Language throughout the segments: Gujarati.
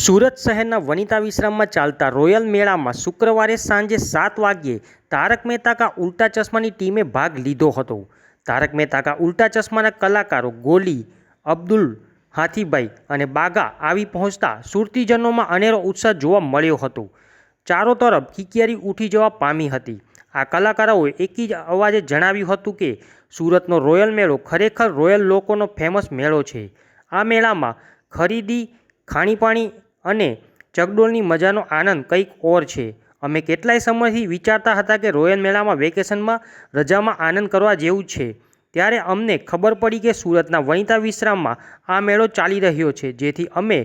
સુરત શહેરના વનિતા વિશ્રામમાં ચાલતા રોયલ મેળામાં શુક્રવારે સાંજે સાત વાગ્યે તારક મહેતા કા ઉલ્ટા ચશ્માની ટીમે ભાગ લીધો હતો. તારક મહેતા કા ઉલ્ટા ચશ્માના કલાકારો ગોલી, અબ્દુલ, હાથીભાઈ અને બાગા આવી પહોંચતા સુરતીજનોમાં અનેરો ઉત્સાહ જોવા મળ્યો હતો. ચારો તરફ કિકિયારી ઉઠી જવા પામી હતી. આ કલાકારોએ એકી જ અવાજે જણાવ્યું હતું કે, સુરતનો રોયલ મેળો ખરેખર રોયલ લોકોનો ફેમસ મેળો છે. આ મેળામાં ખરીદી, ખાણીપાણી અને ચકડોળની મજાનો આનંદ કંઈક ઓર છે. અમે કેટલાય સમયથી વિચારતા હતા કે રોયલ મેળામાં વેકેશનમાં રજામાં આનંદ કરવા જેવું છે. ત્યારે અમને ખબર પડી કે સુરતના વનિતા વિશ્રામમાં આ મેળો ચાલી રહ્યો છે, જેથી અમે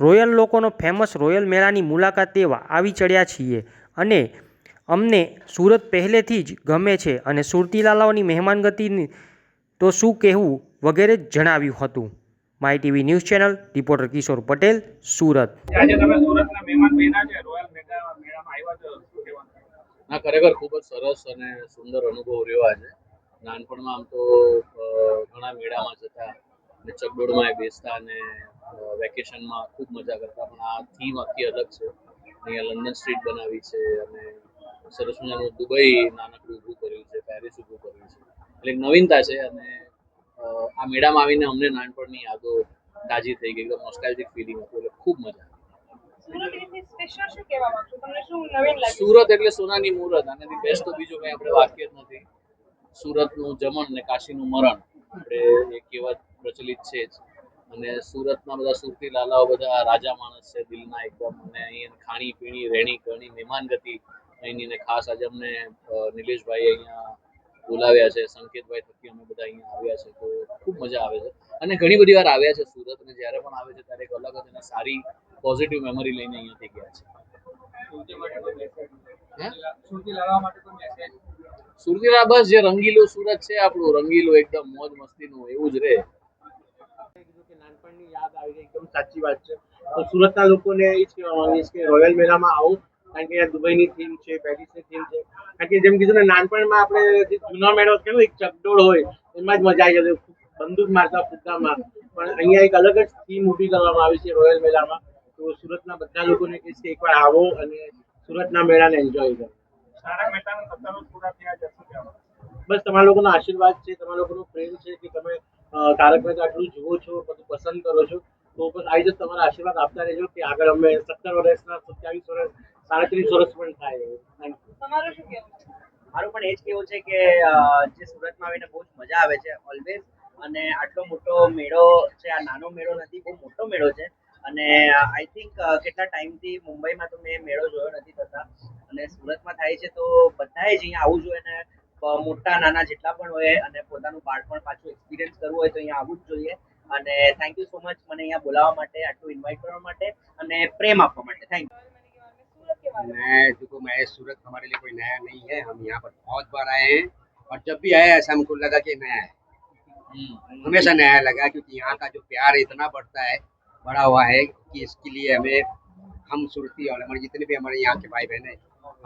રોયલ લોકોનો ફેમસ રોયલ મેળાની મુલાકાત લેવા આવી ચડ્યા છીએ. અને અમને સુરત પહેલેથી જ ગમે છે અને સુરતીલાલાઓની મહેમાનગતિની તો શું કહેવું વગેરે જણાવ્યું હતું. My TV news channel reporter Kishore Patel Surat. આજે તમે સુરતના મહેમાન બન્યા છે રોયલ મેગા મેળામાં આવ્યા છો શું ના ખરેખર ખૂબ જ સરસ અને સુંદર અનુભવ રહ્યો આજે. નાનપણમાં આમ તો ઘણા મેળામાં જતા અને ચકડોળમાં બેસતા અને વેકેશનમાં ખૂબ મજા કરતા પણ આ થીમ આખી અલગ છે. અહીંયા લંડન સ્ટ્રીટ બનાવી છે અને સરસ મજાનું દુબઈ નાનકડું ઊભું કર્યું છે પેરિસ ઊભું કર્યું છે. એટલે એક નવીનતા છે અને આ મેળામાં આવીને અમને નાનપણની યાદો તાજી થઈ ગઈ એકદમ નોસ્ટાલ્જિક ફિલિંગ હતું એટલે ખૂબ મજા આવી. સુરત એટલે સોનાની મુહૂર્ત અને બેસ્ટ તો બીજું કઈ આપણે વાક્ય જ નથી. સુરતનું જમણ ને કાશીનું મરણ આપણે એ કહેવત પ્રચલિત છે જ. અને સુરતના બધા સુરતી લાલાઓ બધા રાજા માણસ છે દિલના એકદમ અને અહીં ખાણી પીણી રહેણી કરણી મહેમાનગતિ અહીંની ને ખાસ આજે અમને નિલેશભાઈ અહીંયા બોલાવ્યા છે, સંકેતભાઈ થકી અમે બધા અહીંયા આવ્યા છે, તો ખૂબ મજા આવે છે અને ઘણી બધી વાર આવ્યા છે સુરત અને જ્યારે પણ આવે છે ત્યારે એક અલગ જ અને સારી પોઝિટિવ મેમરી લઈને અહીંયાથી ગયા છે સુરતી માટે કોઈ message? હે? સુરતી લાવવા માટે કોઈ મેસેજ સુરતીના બસ જે રંગીલું સુરત છે, આપણું રંગીલું એકદમ મોજ મસ્તીનું એવું જ રહે નાનપણની યાદ આવી એકદમ સાચી વાત છે તો સુરતના લોકોને એ જ કહેવા માંગીશ કે રોયલ મેળામાં આવો કારણ કે દુબઈની થીમ છે પેરિસની થીમ છે. કારણ કે જેમ કીધું ને નાનપણમાં આપણે જે જૂનો મેળો કેવો એક ચકડોળ હોય એમાં જ મજા આવી જતી. બંદૂક મારતા ફૂટકામાં પણ અહીંયા એક અલગ જ થીમ ઊભી કરવામાં આવી છે રોયલ મેળામાં તો સુરતના બધા લોકોને કહીશ કે એકવાર આવો અને સુરતના મેળાને એન્જોય કરો. છે બસ તમારા લોકોનો આશીર્વાદ છે તમારા લોકોનો પ્રેમ છે કે તમે તારક મહેતા આટલું જુઓ છો બધું પસંદ કરો છો. તો પણ આવી જ તમારા આશીર્વાદ આપતા રહેજો કે આગળ અમે સત્તર વર્ષના સત્યાવીસ વર્ષ સાડત્રીસ વર્ષ પણ થાય. તમારું શું કહેવું? મારું પણ એ જ કેવું છે કે જે સુરતમાં આવીને બહુ જ મજા આવે છે ઓલવેઝ અને આટલો મોટો મેળો છે આ નાનો મેળો નથી બહુ મોટો મેળો છે. અને આઈ થિંક કેટલા ટાઈમથી મુંબઈમાં તો મેં મેળો જોયો નથી થતા. અને સુરતમાં થાય છે તો બધાએ જ અહીંયા આવવું જોઈએ અને મોટા નાના જેટલા પણ હોય અને પોતાનું બાળપણ પાછું એક્સપિરિયન્સ કરવું હોય તો અહીંયા આવવું જ જોઈએ. અને થેન્ક યુ સો મચ મને અહીંયા બોલાવવા માટે આટલું ઇન્વાઇટ કરવા માટે અને પ્રેમ આપવા માટે. થેન્ક યુ में देखो मैं सूरत हमारे लिए कोई नया नहीं है। हम यहाँ पर बहुत बार आए हैं और जब भी आए ऐसा हमको लगा कि नया है। हमेशा नया लगा क्योंकि यहाँ का जो प्यार इतना बढ़ता है बड़ा हुआ है कि इसके लिए हमें हम सुरती और हमारे जितने भी हमारे यहाँ के भाई बहन हैं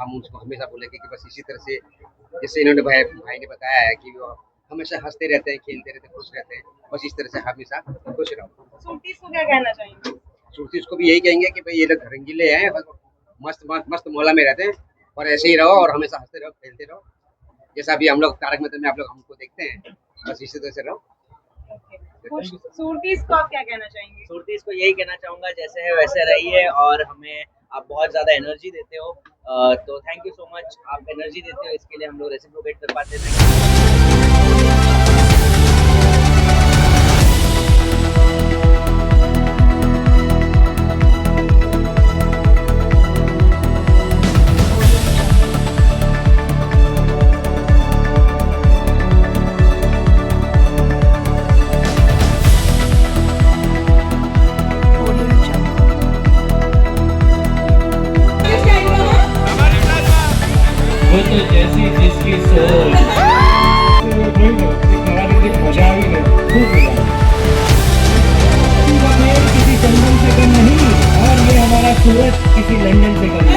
हम उसको हमेशा बोलेंगे कि बस इसी तरह से जैसे इन्होंने भाई भाई ने बताया है कि वो हमेशा हँसते रहते हैं खेलते रहते हैं खुश रहते हैं बस इस तरह से हमेशा खुश रहो। सुरतीस को क्या कहना चाहेंगे? सुरती उसको भी यही कहेंगे कि भाई ये लोग रंगीले हैं मस्त मस्त मस्त मोहल्ला में रहते हैं और ऐसे ही रहो और हमेशा हँसते रहो खेलते रहो। जैसा भी हम लोग तारक मेहता में आप लोग हमको देखते हैं बस इसी तरह से रहो। सुरतीस को आप क्या कहना चाहेंगे? सुरतीस को यही कहना चाहूँगा जैसे है वैसे रहिए और हमें आप बहुत ज़्यादा एनर्जी देते हो। तो थैंक यू सो मच आप एनर्जी देते हो इसके लिए हम लोग रेसिप्रोकेट कर पाते हैं। वो तो जैसी जिसकी सोच। किसी जंगल से कम नहीं, और ये हमारा सूरज किसी लंदन से कम